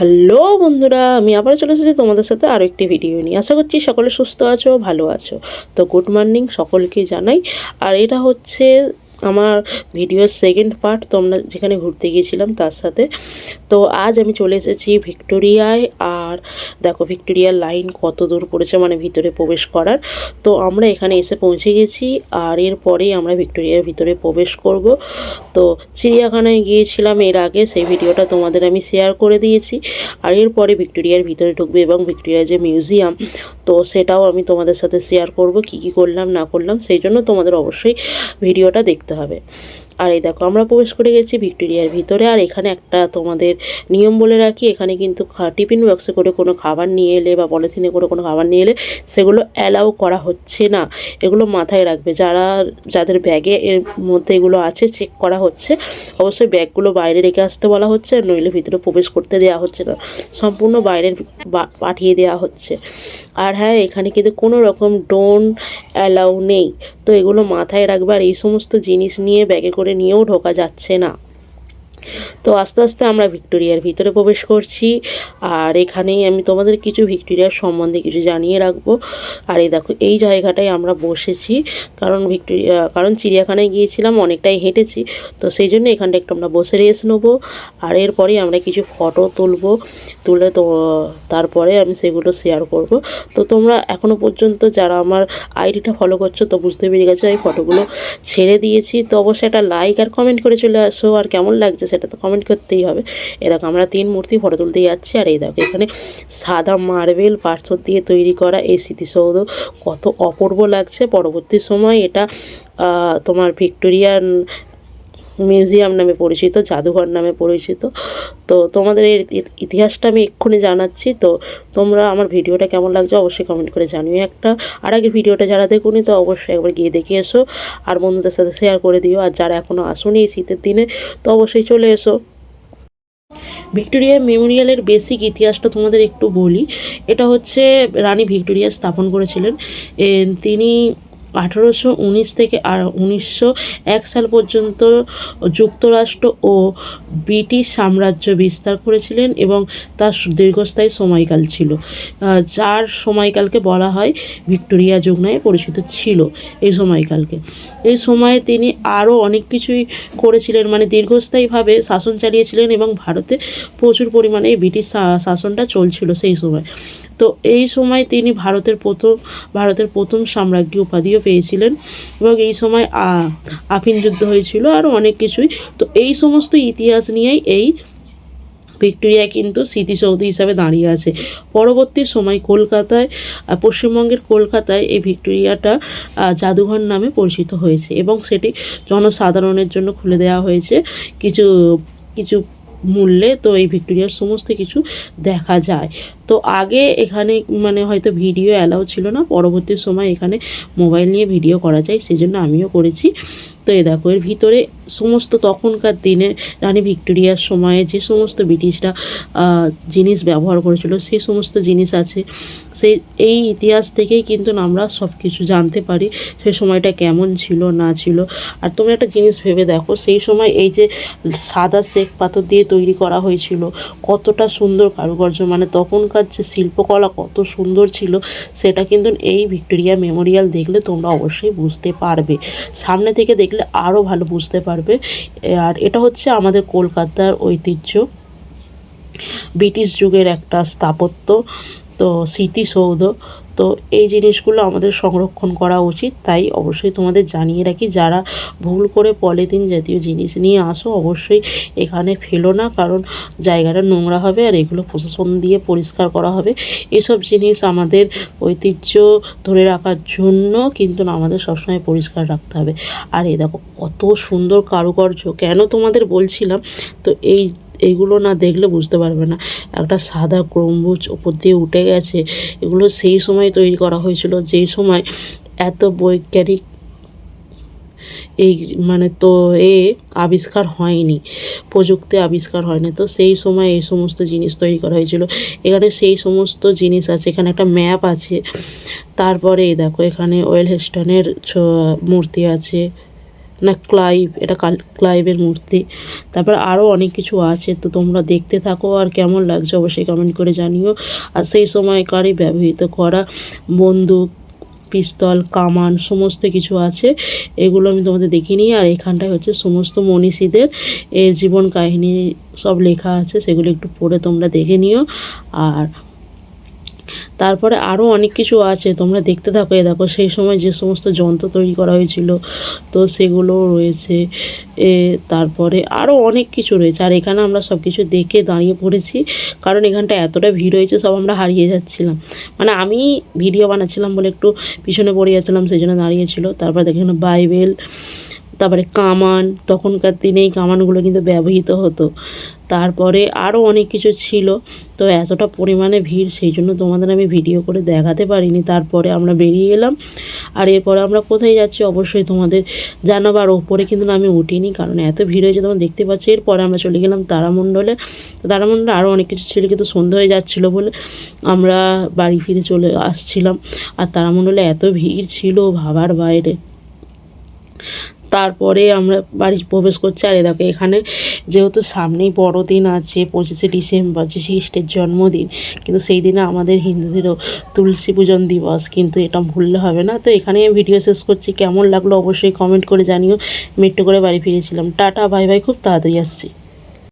Hello বন্ধুরা, আমি আবার চলে এসেছি তোমাদের সাথে আরও একটি ভিডিও নিয়ে। আশা করছি সকলে সুস্থ আছো, ভালো আছো। তো গুড মর্নিং সকলকে জানাই। আর এটা হচ্ছে আমার ভিডিওর সেকেন্ড পার্ট তোমরা যেখানে ঘুরতে গিয়েছিলাম তার সাথে। তো আজ আমি চলে এসেছি ভিক্টোরিয়ায়, আর দেখো ভিক্টোরিয়ার লাইন কত দূর পড়েছে মানে ভিতরে প্রবেশ করার। তো আমরা এখানে এসে পৌঁছে গেছি, আর এরপরেই আমরা ভিক্টোরিয়ার ভিতরে প্রবেশ করব। তো চিড়িয়াখানায় গিয়েছিলাম এর আগে, সেই ভিডিওটা তোমাদের আমি শেয়ার করে দিয়েছি। আর এরপরে ভিক্টোরিয়ার ভিতরে ঢুকবে এবং ভিক্টোরিয়ার যে মিউজিয়াম তো সেটাও আমি তোমাদের সাথে শেয়ার করব, কি কি করলাম, না করলাম, সেই জন্য তোমাদের অবশ্যই ভিডিওটা দেখতে হবে। আর এই দেখো, আমরা প্রবেশ করে গেছি ভিক্টোরিয়ার ভিতরে। আর এখানে একটা তোমাদের নিয়ম বলে রাখি, এখানে কিন্তু টিফিন বক্সে করে কোনো খাবার নিয়ে এলে বা পলিথিনে করে কোনো খাবার নিয়ে এলে সেগুলো অ্যালাউ করা হচ্ছে না। এগুলো মাথায় রাখবে। যারা, যাদের ব্যাগে এর মধ্যে এগুলো আছে চেক করা হচ্ছে, অবশ্যই ব্যাগগুলো বাইরে রেখে আসতে বলা হচ্ছে আর নইলে ভিতরে প্রবেশ করতে দেওয়া হচ্ছে না। সম্পূর্ণ বাইরের পাঠিয়ে দেওয়া হচ্ছে। আর হ্যাঁ এখানে কিন্তু কোনো রকম ডোন অ্যালাউ নেই। তো এগুলো মাথায় রাখবে। আর এই সমস্ত জিনিস নিয়ে ব্যাগে করে নিয়েও ঢোকা যাচ্ছে না। তো আস্তে আস্তে আমরা ভিক্টোরিয়ার ভিতরে প্রবেশ করছি। আর এখানেই আমি তোমাদের কিছু ভিক্টোরিয়ার সম্বন্ধে কিছু জানিয়ে রাখব। আর এই দেখো, এই জায়গাটায় আমরা বসেছি। কারণ ভিক্টোরিয়া, কারণ চিড়িয়াখানায় গিয়েছিলাম, অনেকটাই হেঁটেছি। তো সেই জন্য এখানটা একটু আমরা বসে রেস্ট নেব। আর এরপরেই আমরা কিছু ফটো তুলবো। তুলে তো, তারপরে আমি সেগুলো শেয়ার করব। তো তোমরা এখনও পর্যন্ত যারা আমার আইডিটা ফলো করছ তো বুঝতে পেরে গেছো আমি ফটোগুলো ছেড়ে দিয়েছি। তো অবশ্যই একটা লাইক আর কমেন্ট করে চলে আসো, আর কেমন লাগছে সেটা তো কমেন্ট করতেই হবে। এ দেখো, আমরা তিন মূর্তি ফটো তুলতে যাচ্ছি, আর এই দেখো, এখানে সাদা মার্বেল পাথর দিয়ে তৈরি করা এই স্মৃতিসৌধ। কত অপূর্ব লাগছে। পরবর্তী সময় এটা তোমার ভিক্টোরিয়ান মিউজিয়াম নামে পরিচিত, জাদুঘর নামে পরিচিত। তো তোমাদের এর ইতিহাসটা আমি এক্ষুনি জানাচ্ছি। তো তোমরা আমার ভিডিওটা কেমন লাগছে অবশ্যই কমেন্ট করে জানিও একটা। আর আগে ভিডিওটা যারা দেখুনি, তো অবশ্যই একবার গিয়ে দেখে এসো। আর বন্ধুদের সাথে শেয়ার করে দিও। আর যারা এখনও আসুনি এই শীতের দিনে, তো অবশ্যই চলে এসো। ভিক্টোরিয়া মেমোরিয়ালের বেসিক ইতিহাসটা তোমাদের একটু বলি। এটা হচ্ছে রানী ভিক্টোরিয়া স্থাপন করেছিলেন। তিনি আঠারোশো উনিশ থেকে আর উনিশশো এক সাল পর্যন্ত যুক্তরাষ্ট্র ও ব্রিটিশ সাম্রাজ্য বিস্তার করেছিলেন এবং তার দীর্ঘস্থায়ী সময়কাল ছিল। যার সময়কালকে বলা হয় ভিক্টোরিয়া যুগ নামে পরিচিত ছিল এই সময়কালকে। এই সময়ে তিনি আরও অনেক কিছুই করেছিলেন মানে দীর্ঘস্থায়ীভাবে শাসন চালিয়েছিলেন এবং ভারতে প্রচুর পরিমাণে ব্রিটিশ শাসনটা চলছিল সেই সময়। তো এই সময় তিনি ভারতের প্রথম ভারতের প্রথম সাম্রাজ্ঞী উপাধিও পেয়েছিলেন এবং এই সময় আফিন যুদ্ধ হয়েছিল আরও অনেক কিছুই। তো এই সমস্ত ইতিহাস নিয়েই এই ভিক্টোরিয়া কিন্তু স্মৃতিসৌধ হিসাবে দাঁড়িয়ে আছে। পরবর্তী সময় কলকাতায় পশ্চিমবঙ্গের কলকাতায় এই ভিক্টোরিয়াটা জাদুঘর নামে পরিচিত হয়েছে এবং সেটি জনসাধারণের জন্য খুলে দেওয়া হয়েছে। কিছু কিছু মূল্যে তো এই ভিক্টোরিয়ার সমস্ত কিছু দেখা যায়। তো আগে এখানে মানে হয়তো ভিডিও অ্যালাউ ছিল না, পরবর্তী সময় এখানে মোবাইল নিয়ে ভিডিও করা যায়, সেজন্য আমিও করেছি। তো এ দেখো, এর ভিতরে সমস্ত তখনকার দিনে রানী ভিক্টোরিয়ার সময়ে যে সমস্ত ব্রিটিশরা জিনিস ব্যবহার করেছিল সেই সমস্ত জিনিস আছে। সেই এই ইতিহাস থেকেই কিন্তু আমরা সব কিছু জানতে পারি সে সময়টা কেমন ছিল, না ছিল। আর তোমরা একটা জিনিস ভেবে দেখো, সেই সময় এই যে সাদা শ্বেত পাথর দিয়ে তৈরি করা হয়েছিল, কতটা সুন্দর কারুকার্য। মানে তখনকার যে শিল্পকলা কত সুন্দর ছিল, সেটা কিন্তু এই ভিক্টোরিয়া মেমোরিয়াল দেখলে তোমরা অবশ্যই বুঝতে পারবে। সামনে থেকে দেখলে আরও ভালো বুঝতে পারবে। আর এটা হচ্ছে আমাদের কলকাতার ঐতিহ্য। ব্রিটিশ যুগের একটা স্থাপত্য। তো স্মৃতিসৌধ তো এই জিনিসগুলো আমাদের সংরক্ষণ করা উচিত। তাই অবশ্যই তোমাদের জানিয়ে রাখি, যারা ভুল করে পলিথিন জাতীয় জিনিস নিয়ে আসো, অবশ্যই এখানে ফেলো না, কারণ জায়গাটা নোংরা হবে আর এগুলো প্রশাসন দিয়ে পরিষ্কার করা হবে। এসব জিনিস আমাদের ঐতিহ্য ধরে রাখার জন্য কিন্তু আমাদের সবসময় পরিষ্কার রাখতে হবে। আর এ দেখো, কত সুন্দর কারুকার্য। কেন তোমাদের বলছিলাম? তো এই এইগুলো না দেখলে বুঝতে পারবে না। একটা সাদা গম্বুজ ওপর দিয়ে উঠে গেছে। এগুলো সেই সময় তৈরি করা হয়েছিল, যেই সময় এত বৈজ্ঞানিক এই মানে তো এ আবিষ্কার হয়নি, প্রযুক্তি আবিষ্কার হয়নি। তো সেই সময় এই সমস্ত জিনিস তৈরি করা হয়েছিল। এখানে সেই সমস্ত জিনিস আছে, এখানে একটা ম্যাপ আছে। তারপরে দেখো, এখানে ওয়েল হেস্টনের মূর্তি আছে। না ক্লাইভ এটা কাল ক্লাইভের মূর্তি। তারপর আরও অনেক কিছু আছে, তো তোমরা দেখতে থাকো আর কেমন লাগছে অবশ্যই কমেন্ট করে জানিও। আর সেই সময়কারই ব্যবহৃত করা বন্দুক, পিস্তল, কামান, সমস্ত কিছু আছে, এগুলো আমি তোমাদের দেখিয়ে নিই। আর এখানটায় হচ্ছে সমস্ত মনীষীদের এর জীবন কাহিনী সব লেখা আছে, সেগুলো একটু পড়ে তোমরা দেখে নিও। আর তারপরে আরও অনেক কিছু আছে, তোমরা দেখতে থাকো। এ দেখো, সেই সময় যে সমস্ত যন্ত্র তৈরি করা হয়েছিল, তো সেগুলো রয়েছে। এ তারপরে আরও অনেক কিছু রয়েছে। আর এখানে আমরা সব কিছু দেখে দাঁড়িয়ে পড়েছি, কারণ এখানটা এতটা ভিড় হয়েছে, সব আমরা হারিয়ে যাচ্ছিলাম। মানে আমি ভিডিও বানাচ্ছিলাম বলে একটু পিছনে পড়ে যাচ্ছিলাম, সেই জন্য দাঁড়িয়েছিল তারপর দেখে বাইবেল, তারপরে কামান। তখনকার দিনে এই কামানগুলো কিন্তু ব্যবহৃত হতো। তারপরে আরও অনেক কিছু ছিল। তো এতটা পরিমাণে ভিড়, সেই জন্য তোমাদের আমি ভিডিও করে দেখাতে পারিনি। তারপরে আমরা বেরিয়ে এলাম। আর এরপরে আমরা কোথায় যাচ্ছি অবশ্যই তোমাদের জানাবার ওপরে কিন্তু আমি উঠিনি, কারণ এত ভিড় হয়েছে তোমরা দেখতে পাচ্ছ। এরপরে আমরা চলে গেলাম তারামণ্ডলে। তো তারামণ্ডলে আরও অনেক কিছু ছিল, কিন্তু সন্ধ্যা হয়ে যাচ্ছিল বলে আমরা বাড়ি ফিরে চলে আসছিলাম। আর তারামণ্ডলে এত ভিড় ছিল ভাবার বাইরে। তারপরে আমরা বাড়ি প্রবেশ করছি। আর দেখো এখানে যেহেতু সামনেই বড়দিন আছে, পঁচিশে ডিসেম্বর, যে খ্রিস্টের জন্মদিন, কিন্তু সেই দিনে আমাদের হিন্দুদেরও তুলসী পূজন দিবস, কিন্তু এটা ভুললে হবে না। তো এখানে ভিডিও শেষ করছি। কেমন লাগল অবশ্যই কমেন্ট করে জানিও। মেট্রো করে বাড়ি ফিরেছিলাম। টাটা, বাই বাই, খুব তাড়াতাড়ি আসছি।